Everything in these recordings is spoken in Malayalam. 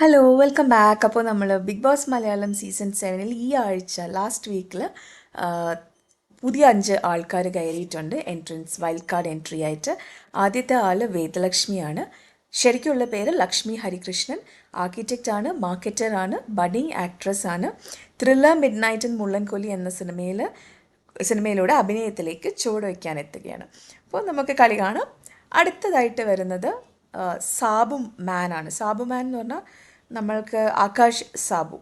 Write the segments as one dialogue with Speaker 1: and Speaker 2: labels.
Speaker 1: ഹലോ വെൽക്കം ബാക്ക് അപ്പോൾ നമ്മൾ ബിഗ് ബോസ് മലയാളം സീസൺ സെവനിൽ ഈ ആഴ്ച ലാസ്റ്റ് വീക്കിൽ പുതിയ അഞ്ച് ആൾക്കാർ കയറിയിട്ടുണ്ട്. എൻട്രൻസ് വൈൽഡ് കാർഡ് എൻട്രി ആയിട്ട്. ആദ്യത്തെ ആൾ വേദലക്ഷ്മിയാണ്. ശരിക്കുള്ള പേര് ലക്ഷ്മി ഹരികൃഷ്ണൻ. ആർക്കിടെക്റ്റ് ആണ് മാർക്കറ്റർ ആണ് ബഡിങ് ആക്ട്രസ് ആണ്. Thriller midnight in Mullankolli എന്ന സിനിമയിൽ സിനിമയിലൂടെ അഭിനയത്തിലേക്ക് ചുവട് വയ്ക്കാൻ എത്തുകയാണ്. അപ്പോൾ നമുക്ക് കളി കാണാം. അടുത്തതായിട്ട് വരുന്നത് സാബു മാൻ ആണ്. സാബു മാൻ എന്ന് പറഞ്ഞാൽ നമ്മൾക്ക് ആകാശ് സാബു.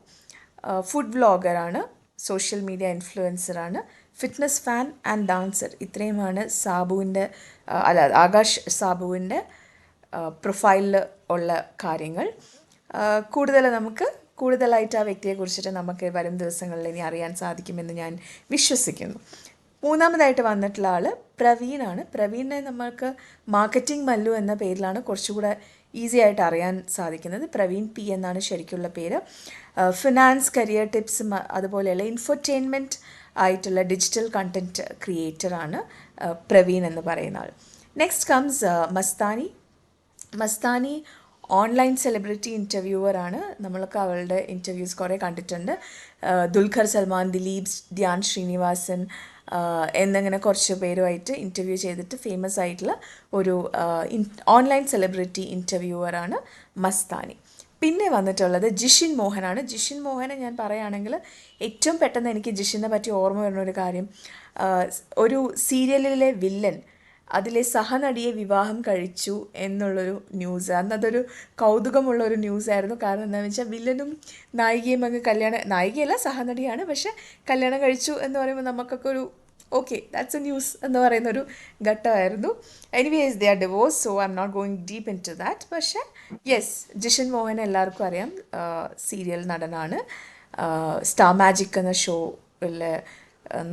Speaker 1: ഫുഡ് വ്ളോഗറാണ് സോഷ്യൽ മീഡിയ ഇൻഫ്ലുവൻസറാണ് ഫിറ്റ്നസ് ഫാൻ ആൻഡ് ഡാൻസർ ഇത്രയുമാണ് സാബുവിന്റെ അല്ല ആകാശ് സാബുവിന്റെ പ്രൊഫൈലിൽ ഉള്ള കാര്യങ്ങൾ. കൂടുതൽ നമുക്ക് കൂടുതലായിട്ട് ആ വ്യക്തിയെ കുറിച്ചിട്ട് നമുക്ക് വരും ദിവസങ്ങളിൽ ഇനി അറിയാൻ സാധിക്കുമെന്ന് ഞാൻ വിശ്വസിക്കുന്നു. മൂന്നാമതായിട്ട് വന്നിട്ടുള്ള ആൾ പ്രവീണാണ്. പ്രവീണിനെ നമ്മൾക്ക് മാർക്കറ്റിംഗ് മല്ലു എന്ന പേരിലാണ് കുറച്ചുകൂടെ ഈസി ആയിട്ട് അറിയാൻ സാധിക്കുന്നത്. പ്രവീൺ പി എന്നാണ് ശരിക്കുള്ള പേര്. ഫിനാൻസ് കരിയർ ടിപ്സും അതുപോലെയുള്ള ഇൻഫർടൈൻമെന്റ് ആയിട്ടുള്ള ഡിജിറ്റൽ കണ്ടന്റ് ക്രിയേറ്ററാണ് പ്രവീൺ എന്ന് പറയുന്ന ആൾ. Next comes Mastani. Mastani online celebrity ഇന്റർവ്യൂവറാണ് നമ്മൾക്ക് അവളുടെ ഇന്റർവ്യൂസ് കുറേ കണ്ടിട്ടുണ്ട്. ദുൽഖർ സൽമാൻ ദിലീപ് ധ്യാൻ ശ്രീനിവാസൻ എന്നിങ്ങനെ കുറച്ച് പേരുമായിട്ട് ഇന്റർവ്യൂ ചെയ്തിട്ട് ഫേമസ് ആയിട്ടുള്ള ഒരു ഓൺലൈൻ സെലിബ്രിറ്റി ഇന്റർവ്യൂവറാണ് മസ്താനി. പിന്നെ വന്നിട്ടുള്ളത് ജിഷിൻ മോഹനാണ്. ജിഷിൻ മോഹനെ ഞാൻ പറയുകയാണെങ്കിൽ ഏറ്റവും പെട്ടെന്ന് എനിക്ക് ജിഷിനെ പറ്റി ഓർമ്മ വരുന്ന ഒരു കാര്യം ഒരു സീരിയലിലെ വില്ലൻ അതിലെ സഹനടിയെ വിവാഹം കഴിച്ചു എന്നുള്ളൊരു ന്യൂസ് അന്നതൊരു കൗതുകമുള്ള ഒരു ന്യൂസ് ആയിരുന്നു. കാരണം എന്താണെന്ന് വെച്ചാൽ വില്ലനും നായികയും അങ്ങ് കല്യാണം നായികയല്ല സഹനടിയാണ്. പക്ഷെ കല്യാണം കഴിച്ചു എന്ന് പറയുമ്പോൾ നമുക്കൊക്കെ ഒരു ഓക്കെ ദാറ്റ്സ് എ ന്യൂസ് എന്ന് പറയുന്ന ഒരു ഘട്ടമായിരുന്നു. Anyways they are divorce so I'm not going deep into that പക്ഷേ യെസ് ജിഷൻ മോഹൻ എല്ലാവർക്കും അറിയാം സീരിയൽ നടനാണ്. സ്റ്റാർ മാജിക് എന്ന ഷോയിൽ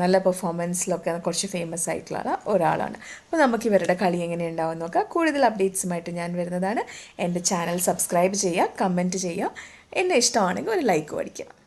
Speaker 1: നല്ല പെർഫോമൻസിലൊക്കെ കുറച്ച് ഫേമസ് ആയിട്ടുള്ള ഒരാളാണ്. അപ്പോൾ നമുക്ക് ഇവരുടെ കളി എങ്ങനെ ഉണ്ടാവും നോക്കാം. കൂടുതൽ അപ്ഡേറ്റ്സുമായിട്ട് ഞാൻ വരുന്നതാണ്. എന്റെ ചാനൽ സബ്സ്ക്രൈബ് ചെയ്യുക കമന്റ് ചെയ്യുക. എന്നെ ഇഷ്ടമാണെങ്കിൽ ഒരു ലൈക്ക് അടിക്കുക.